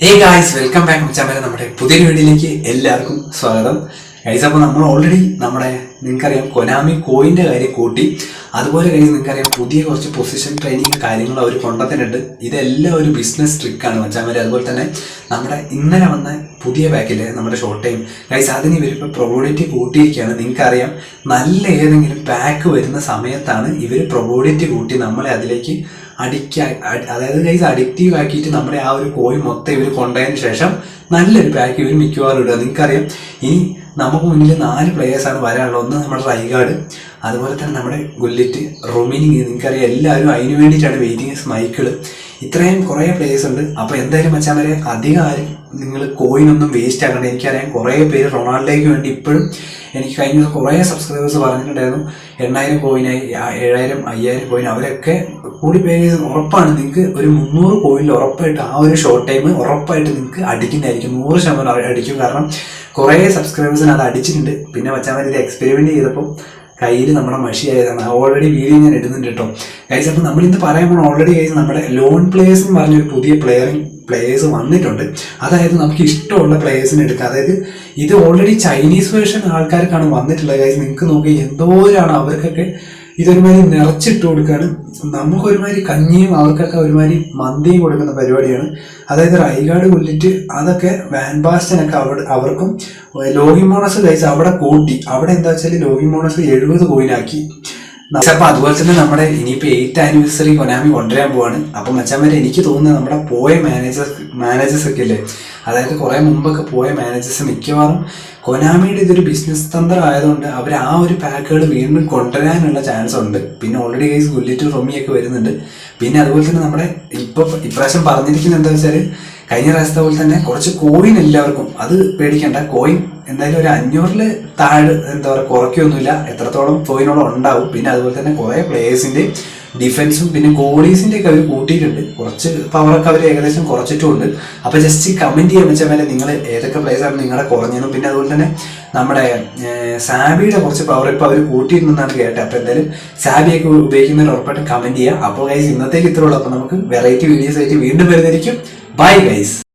ഹേ guys welcome back മച്ചാമര നമ്മുടെ പുതിയൊരു വീഡിയോയിലേക്ക് എല്ലാവർക്കും സ്വാഗതം. ഗൈസ് അപ്പോൾ നമ്മൾ ഓൾറെഡി നമ്മുടെ നിങ്ങൾക്കറിയാം കൊനാമി കോയിന്റെ കാര്യം കൂട്ടി. അതുപോലെ കഴിഞ്ഞ് നിങ്ങൾക്കറിയാം പുതിയ കുറച്ച് പൊസിഷൻ ട്രെയിനിങ് കാര്യങ്ങൾ അവർ കൊണ്ടുവന്നിട്ടുണ്ട്. ഇതെല്ലാം ഒരു ബിസിനസ് ട്രിക്കാണ് മച്ചാമര അതുപോലെ തന്നെ നമ്മുടെ ഇന്നലെ വന്ന പുതിയ ബാക്കിൽ നമ്മുടെ ഷോർട്ട് ടൈം ഗൈസ് അതിന് ഇവരിപ്പോൾ പ്രൊബോഡിറ്റി കൂട്ടിയിരിക്കുകയാണ്. നിങ്ങൾക്കറിയാം നല്ല ഏതെങ്കിലും പാക്ക് വരുന്ന സമയത്താണ് ഇവർ പ്രൊബോഡിറ്റി കൂട്ടി നമ്മളെ അതിലേക്ക് അഡിക്റ്റ് അതായത് ഗൈസ് അഡിക്റ്റീവ് ആക്കിയിട്ട് നമ്മുടെ ആ ഒരു കോയിൻ മൊത്തം ഇവർ കൊണ്ടതിന് ശേഷം നല്ലൊരു പാക്ക് ഇവർ മിക്കവാറും ഇടുക. നിങ്ങൾക്കറിയാം ഇനി നമുക്ക് മുന്നിൽ നാല് പ്ലേയേഴ്സാണ് വരാനുള്ളത്. ഒന്ന് നമ്മുടെ റൈഗാർഡ് അതുപോലെ തന്നെ നമ്മുടെ ഗുല്ലിറ്റ് റൊമിനിങ് നിങ്ങൾക്കറിയാം എല്ലാവരും അതിന് വേണ്ടിയിട്ടാണ് വെയിറ്റിംഗ് സ്മൈക്കിൾ ഇത്രയും കുറേ പ്ലേയേഴ്സ് ഉണ്ട്. അപ്പോൾ എന്തായാലും വെച്ചാൽ വരെ അധികം ആരും നിങ്ങൾ കോയിനൊന്നും വേസ്റ്റ് ആക്കണ്ട. എനിക്കറിയാം കുറേ പേര് റൊണാൾഡോയ്ക്ക് വേണ്ടി ഇപ്പോഴും എനിക്ക് കഴിഞ്ഞ കുറേ സബ്സ്ക്രൈബേഴ്സ് പറഞ്ഞിട്ടുണ്ടായിരുന്നു. എണ്ണായിരം കോയിനായി ഏഴായിരം അയ്യായിരം കോയിൻ അവരൊക്കെ കൂടി പേ ഉറപ്പാണ്. നിങ്ങൾക്ക് ഒരു മുന്നൂറ് കോയിനിൽ ഉറപ്പായിട്ട് ആ ഒരു ഷോർട്ട് ടൈം ഉറപ്പായിട്ട് നിങ്ങൾക്ക് അടിക്കുന്നതായിരിക്കും. നൂറ് ശതമാനം അടി- അടിക്കും. കാരണം കുറേ സബ്സ്ക്രൈബേഴ്സിന് അത് അടിച്ചിട്ടുണ്ട്. പിന്നെ വെച്ചാൽ ഇത് എക്സ്പെരിമെന്റ് ചെയ്തപ്പോൾ കയ്യിൽ നമ്മുടെ മഷിയായതാണ് ഓൾറെഡി വീഡിയോ ഞാൻ ഇടുന്നുണ്ട് കേട്ടോ. ഗൈസ് അപ്പോൾ നമ്മൾ ഇന്ന് പറയുമ്പോൾ ഓൾറെഡി ഗൈസ് നമ്മുടെ ലോൺ പ്ലേയേഴ്സ് എന്ന് പറഞ്ഞൊരു പുതിയ പ്ലെയറിംഗ് പ്ലേയേഴ്സ് വന്നിട്ടുണ്ട്. അതായത് നമുക്ക് ഇഷ്ടമുള്ള പ്ലേയേഴ്സിനെ എടുക്കുക അതായത് ഇത് ഓൾറെഡി ചൈനീസ് വേർഷൻ ആൾക്കാർക്കാണ് വന്നിട്ടുള്ളത്. ഗൈസ് നിങ്ങൾക്ക് നോക്കി എന്തോരാണ് അവർക്കൊക്കെ ഇതൊരുമാതിരി നിറച്ചിട്ട് കൊടുക്കുകയാണ് നമുക്ക് ഒരുമാതിരി കഞ്ഞിയും അവർക്കൊക്കെ ഒരുമാതിരി മന്തിയും കൊടുക്കുന്ന പരിപാടിയാണ്. അതായത് റൈഗാർഡ് കൊല്ലിട്ട് അതൊക്കെ വാൻ ബാസ്റ്റനൊക്കെ അവിടെ അവർക്കും ലോഗിമോണസ് കഴിച്ച് അവിടെ കൂട്ടി. അവിടെ എന്താ വെച്ചാൽ ലോഗിമോണസ് എഴുപത് കോയിനാക്കി അപ്പൊ അതുപോലെ തന്നെ നമ്മുടെ ഇനിയിപ്പോ എയ്റ്റ് ആനിവേഴ്സറി കൊനാമി കൊണ്ടുവരാൻ പോവാണ്. അപ്പൊ മച്ചാൻ എനിക്ക് തോന്നുന്നത് നമ്മുടെ പോയ മാനേജേഴ്സ് മാനേജേഴ്സ് ഒക്കെ ഇല്ലേ? അതായത് കുറേ മുമ്പൊക്കെ പോയ മാനേജേഴ്സ് മിക്കവാറും കൊനാമിയുടെ ഇതൊരു ബിസിനസ് തന്ത്രം ആയതുകൊണ്ട് അവർ ആ ഒരു പാക്കുകൾ വീണ്ടും കൊണ്ടുവരാനുള്ള ചാൻസ് ഉണ്ട്. പിന്നെ ഓൾറെഡി കേസ് ഗുല്ലിറ്റ് റൊമിയൊക്കെ വരുന്നുണ്ട്. പിന്നെ അതുപോലെ തന്നെ നമ്മുടെ ഇപ്പൊ ഇപ്രാവശ്യം പറഞ്ഞിരിക്കുന്നത് എന്താ വെച്ചാൽ കഴിഞ്ഞ പ്രാവശ്യത്തെ പോലെ തന്നെ കുറച്ച് കോയിൻ എല്ലാവർക്കും. അത് പേടിക്കണ്ട. കോയിൻ എന്തായാലും ഒരു അഞ്ഞൂറിൽ താഴെ എന്താ പറയുക കുറയ്ക്കൊന്നുമില്ല. എത്രത്തോളം കോയിനോളം ഉണ്ടാവും. പിന്നെ അതുപോലെ തന്നെ കുറേ പ്ലേയേഴ്സിന്റെയും ഡിഫൻസും പിന്നെ ഗോളീസിന്റെ ഒക്കെ അവർ കൂട്ടിയിട്ടുണ്ട്. കുറച്ച് പവറൊക്കെ അവർ ഏകദേശം കുറച്ചിട്ടുണ്ട് അപ്പോൾ ജസ്റ്റ് കമന്റ് ചെയ്യാൻ വെച്ചാൽ മേലെ നിങ്ങൾ ഏതൊക്കെ ആണ് നിങ്ങളെ കുറഞ്ഞതും പിന്നെ അതുപോലെ തന്നെ നമ്മുടെ സാബിയുടെ കുറച്ച് പവർ ഇപ്പോൾ അവർ കൂട്ടിയിരുന്നെന്നാണ് കേട്ടത്. അപ്പോൾ എന്തായാലും സാബിയൊക്കെ ഉപയോഗിക്കുന്നവർ ഉറപ്പായിട്ട് കമന്റ് ചെയ്യുക അപ്പോൾ ഗൈസ് ഇന്നത്തേക്ക് ഇത്രയുള്ളൂ അപ്പോൾ നമുക്ക് വെറൈറ്റി വീഡിയോസ് ആയിട്ട് വീണ്ടും വരുന്നതായിരിക്കും. Bye guys